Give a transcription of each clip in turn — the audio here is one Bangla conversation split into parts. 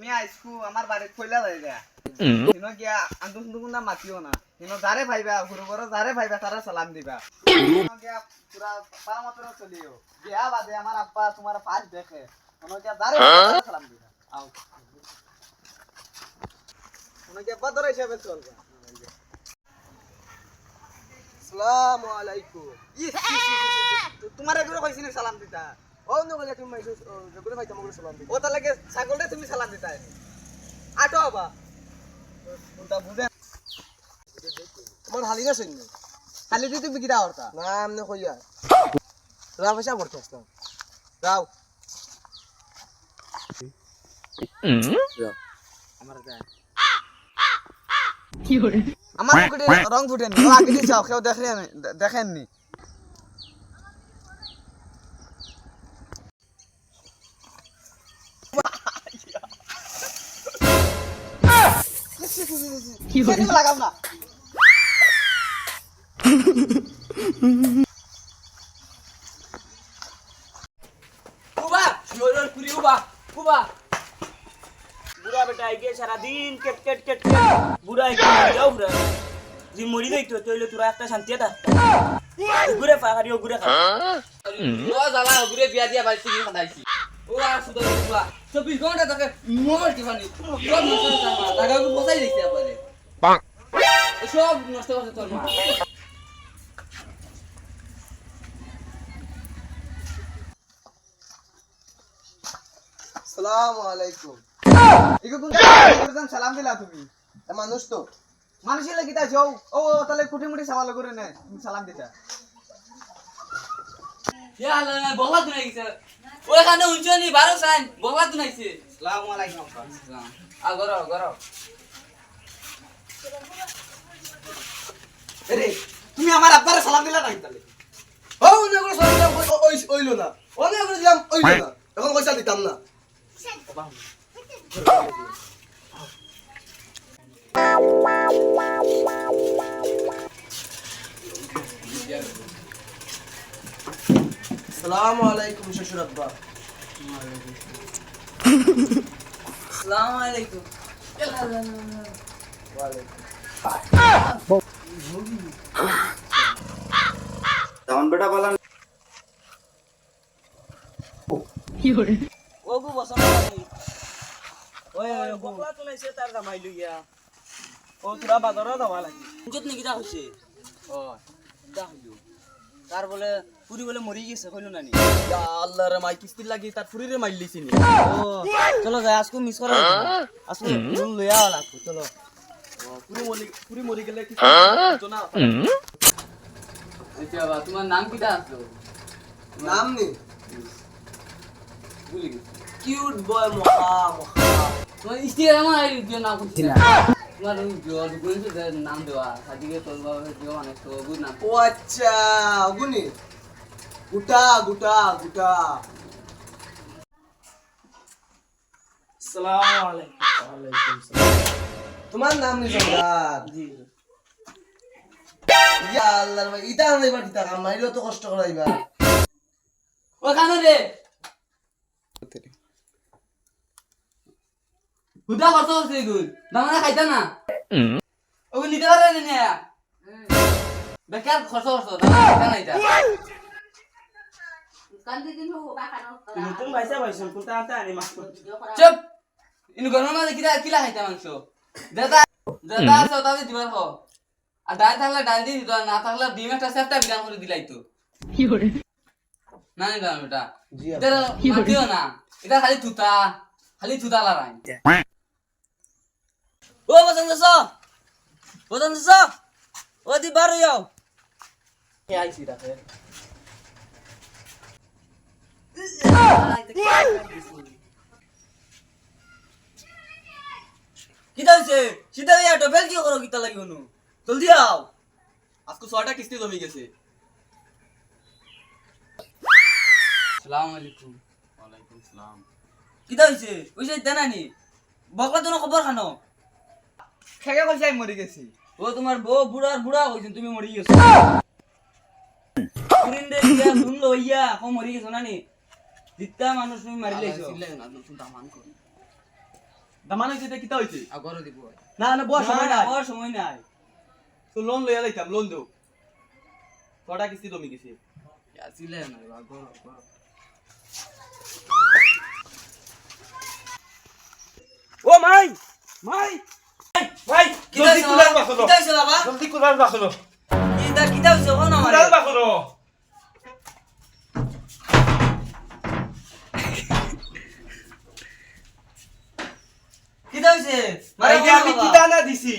তুমি আইসকু আমার যাই যা গিয়া আন্দু সুন্দু কুন্দা মাতিও না যারে ভাইবা গুরু বড় যারে ভাইবা তারা সালাম দিবা গিয়া পুরা পারামতর চলিও বিয়া বাদে আমার আব্বা তোমার দেখে গিয়া যারে সালাম দিবা আও গিয়া বদর হিসাবে চলবা আসসালামু আলাইকুম তোমার এগুলো কইছিনি সালাম দিতা ও নগলে তুমি মাইছো রেগুলে ভাই তোমাকে সালাম দিই ও তার লাগে ছাগলটা তুমি সালাম দিতা আটো আবা কোনটা বুঝে তোমার হালি না সৈন্য খালি তুই তুমি কিরা হরতা না? আমনে কইয়া তোরা পয়সা ভরতে আসলাম যাও আমার গায়ে আমার মুকুটে রং ফুটেনি ও আগে দিয়ে কেউ দেখেন দেখেননি না। কুবা পুরি কুবা বুড়া বেটা আইগে সারা দিন কেট কেট কেট। বুড়া আইগে যাও বুড়া জি মরি যাই তো তইলে তোরা একটা শান্তি এটা। ঘুরে পাহাড়ি ঘুরে খা। ও জ্বালা ঘুরে বিয়া দিয়া বাড়ি থেকে খাদাইছি ও আর সুদা বুয়া চব্বিশ ঘণ্টা তাকে মোর টিফানি সব নষ্ট করছে আমার জায়গাকে বসাই দিচ্ছে আপনি সব নষ্ট করছে তোর মা। আসসালামু আলাইকুম। ইগো কোন সালাম দিলা তুমি। মানুষ তো। মানুষের লাগি তা যাও। ও তাহলে কুটি মুটি সাবাল করে নে। তুমি সালাম দিতা। ইয়া আল্লাহ বলা নাইছে ওখানে উঞ্চনি বারো সাইন বলা তো নাইছে সালাম আলাইকুম আ গরো গরো। আরে তুমি আমার আব্বারে সালাম দিলা নাই তাহলে? ও অনেক করে সালাম দিলাম ওই ওইলো না। অনেক করে দিলাম ওইলো না। এখন পয়সা দিতাম না। আসসালামু আলাইকুম শ্বশুর আব্বা আসসালামু আলাইকুম। ও গো বসনা ওই ওই বকলা তো নাইছে তার লইয়া। ও তোরা বাজারও দাওয়া লাগি যত নাকি যা হইছে? ও দা হইল। তার বলে পুরি বলে মরি গেছে কইলো নানি আল্লাহ রে মাই কিস্তির লাগি তার ফুরিরে মাইল দিছি নি। চলো যাই আজকে মিস করা আজকে লোন লইয়া লাগবে চলো। পুরি মরি পুরি মরি গেলে কি না? আচ্ছা বাবা তোমার নাম কিটা আসলো? নাম নি? ভুলে কিউট বয় মহা মহা। তোমার স্ত্রী আমার নাম করছি না? তোমার ওই জল নাম দেওয়া সাজিকে তোর বাবা দিও তো গুড নাম ও আচ্ছা অগুনি। গুটা গুটা গুটা। আসসালামু আলাইকুম তোমার নাম নি জি। ইয়া আল্লাহ ভাই ইটা আনাইবার দিতা কাম মাইলো তো কষ্ট করাইবা। ওখানে রে। হুদা কত হচ্ছে এগুল দামানা খাইতা না? ওগুলো নিতে পারে না? বেকার খরচ করছ দামানা খাইতা না এটা নতুন ভাইসা ভাইসন কোনটা আনতে আনি মাছ চুপ! ইনু গরমের মাঝে কিলা কিলা খাইতা মাংস? দেতা দেতা আছে ওটা দিবার হ আর ডাল থাকলে ডাল দিয়ে দিত না থাকলে ডিম একটা সেফটা বিরান করে দিলাই তো না নিলাম এটা। না। এটা খালি থুতা খালি থুতা লড়াই ও বসন্ত স বসন্ত স ও দি বারো যাও। কে আইছি রাখে কিতা হইছে? সিধা ইয়া ডবল কি করো? কিতা লাগি হনু জলদি আও। আজকে ছয়টা কিস্তি জমি গেছে। আসসালামু আলাইকুম। ওয়ালাইকুম সালাম কিতা হইছে ওইছে দেনানি বকলা তো খবর খানো? খেগে কইছে আমি মরি গেছি। ও তোমার বউ বুড়ার বুড়া কইছেন তুমি মরি গেছো। পুরিন ইয়া নুন লইয়া কো মরি গেছো নানি? দিত্তা মানুষ তুমি মারি লাইছো না নতুন দামান কর। দামান হইছে তে কিতা হইছে আগর দিব। না না বস সময় নাই। আমার সময় নাই। তো লোন লইয়া যাইতাম লোন দেও। কটা কিস্তি জমি গেছে? আসিলে না আগর আগর ও মাই! মাই! কিতা জলদি কুলার? বাসলো জলদি কুলার বাসলো কিতা কিতা হইছে কোন আমার? কুলার বাসলো কিতা হইছে আরে আমি কি দানা দিছি?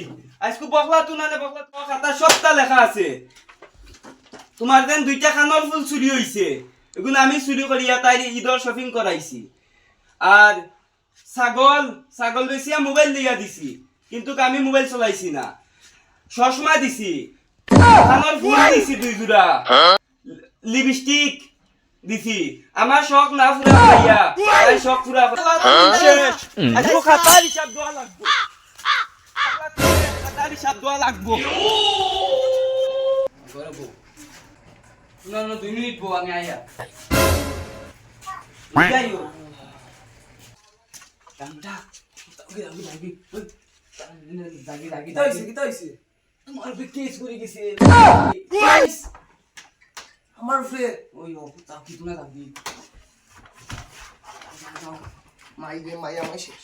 আজকে বকলা তু বকলা তোমার খাতা সবটা লেখা আছে। তোমার দেন দুইটা খানৰ ফুল চুরি হইছে এগুলো আমি চুরি করিয়া তাই ঈদর শপিং করাইছি আর ছাগল ছাগল বেচিয়া মোবাইল দিয়া দিছি। কিন্তু আমি মোবাইল চলাইছি না। চশমা দিছি। ফুল দিছি দুই জোড়া। লিপস্টিক দিছি। আমার শখ না ফুরা ভাইয়া। তাই শখ ফুরা শেষ। আজকে খাতার হিসাব দেওয়া লাগবে। খাতার হিসাব দেওয়া লাগবে। আগর না না দুই মিনিট বউ আমি আইয়া কিতা হইছে কিতা হইছে তোমার বে কেস করে গেছে। Guys! আমার ফ্রেন্ড ওই ও কি তুমি যাবি মাই রে মাই আমার শেষ।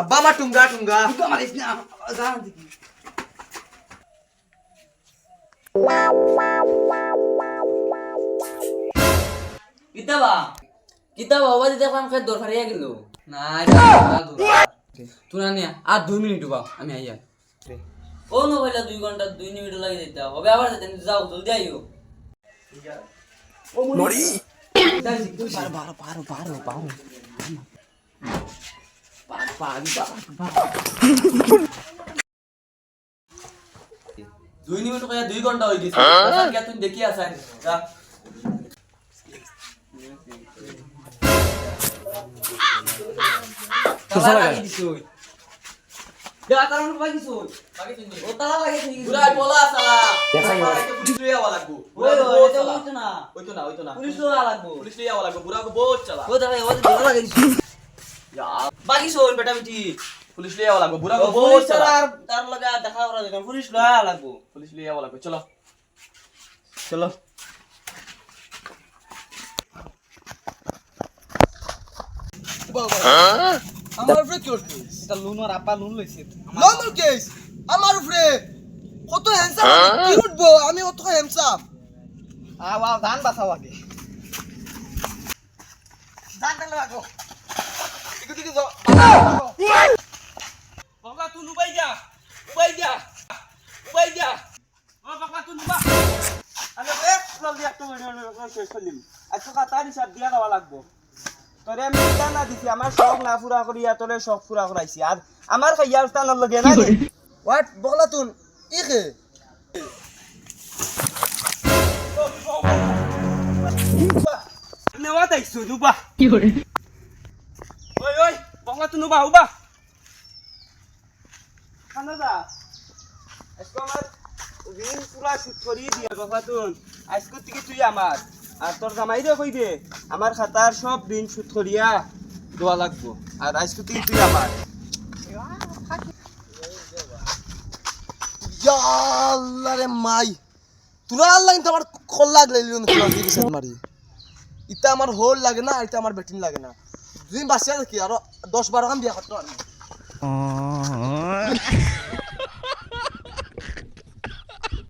আব্বা আমার টুঙ্গা টুঙ্গা। মারিস না জান দেখি। কিতাবা? কিতাবা ওবা দিতে কাম খাই দরকার ইয়া গেল। না আর দুই মিনিট বা আমি আইয়া। ও নো ভাইলা দুই ঘণ্টা দুই মিনিট লাগে দিতে হবে। আবার যেতে যাও জলদি আইও। দুই মিনিট কয়া দুই ঘণ্টা হয়ে গেছে। তুমি দেখি আসাই যা। তালা লাগি দিছো দেয়া তার মানে পাই কিছু বাকি তুমি ও তালা লাগে ঠিক পুরা পোলা সালা। পুলিশ লইয়া আওয়া লাগবো। ওই ওই এটা বলছো না। ওইতো না ওইতো না। পুলিশ লোয়া লাগবো। পুলিশ লইয়া আওয়া লাগবো। বুড়া বহুত চালা ও দেখা ও দিছো বাকি শোন বেটা বেটি পুলিশ লইয়া আওয়া লাগবো। বহুত পুলিশ চালা আর তার লগে দেখা করা যাবে পুলিশ লোয়া লাগবো। পুলিশ আওয়া লাগবো। চলো। চলো। আমার উপরে কি করছিস এটা লুনর আপা লুন লইছে নর্মাল কেস আমার উপরে কত হ্যান্ডসাম কি উঠবো আমি অত হ্যান্ডসাম ধান বাঁচাও আগে ধান ধান লাগো দিকে দিকে যাও বকলা তুই নুবাই যা উবাই যা উবাই যা ও বকলা তুই নুবা আমি এক জলদি একটা ভিডিও শেষ করলিম আজকে খাতার হিসাব দিয়া দেওয়া লাগবো তোরে আমি এটা না দিছি আমার শখ না পুরা করিয়া তোরে শখ পুরা করাইছি আর আমার খাইয়ার স্থানের লগে না হোয়াট বগলা তুন ইকে নেওয়া তাইছো নুবা কি করে ওই ওই বকলা তুই নুবা উবা খানা যা। আজকে আমার ঋণ পুরা সুদ করিয়ে দিয়া বকলা তুন। আজকে থেকে তুই আমার আর তোর জামাই রে কই দে আমার খাতার সব ঋণ সুদ করিয়া দেওয়া লাগবো। আর আজকে থেকে তুই আমার। ইয়া রে মাই। তোরা আল্লাহ কিন্তু আমার খোল লাগলে মারি ইটা আমার হোল লাগে না এটা আমার বেটিন লাগে না। দুদিন বাঁচিয়া দেখি আরও দশ বারো খান বিয়া করতে পারব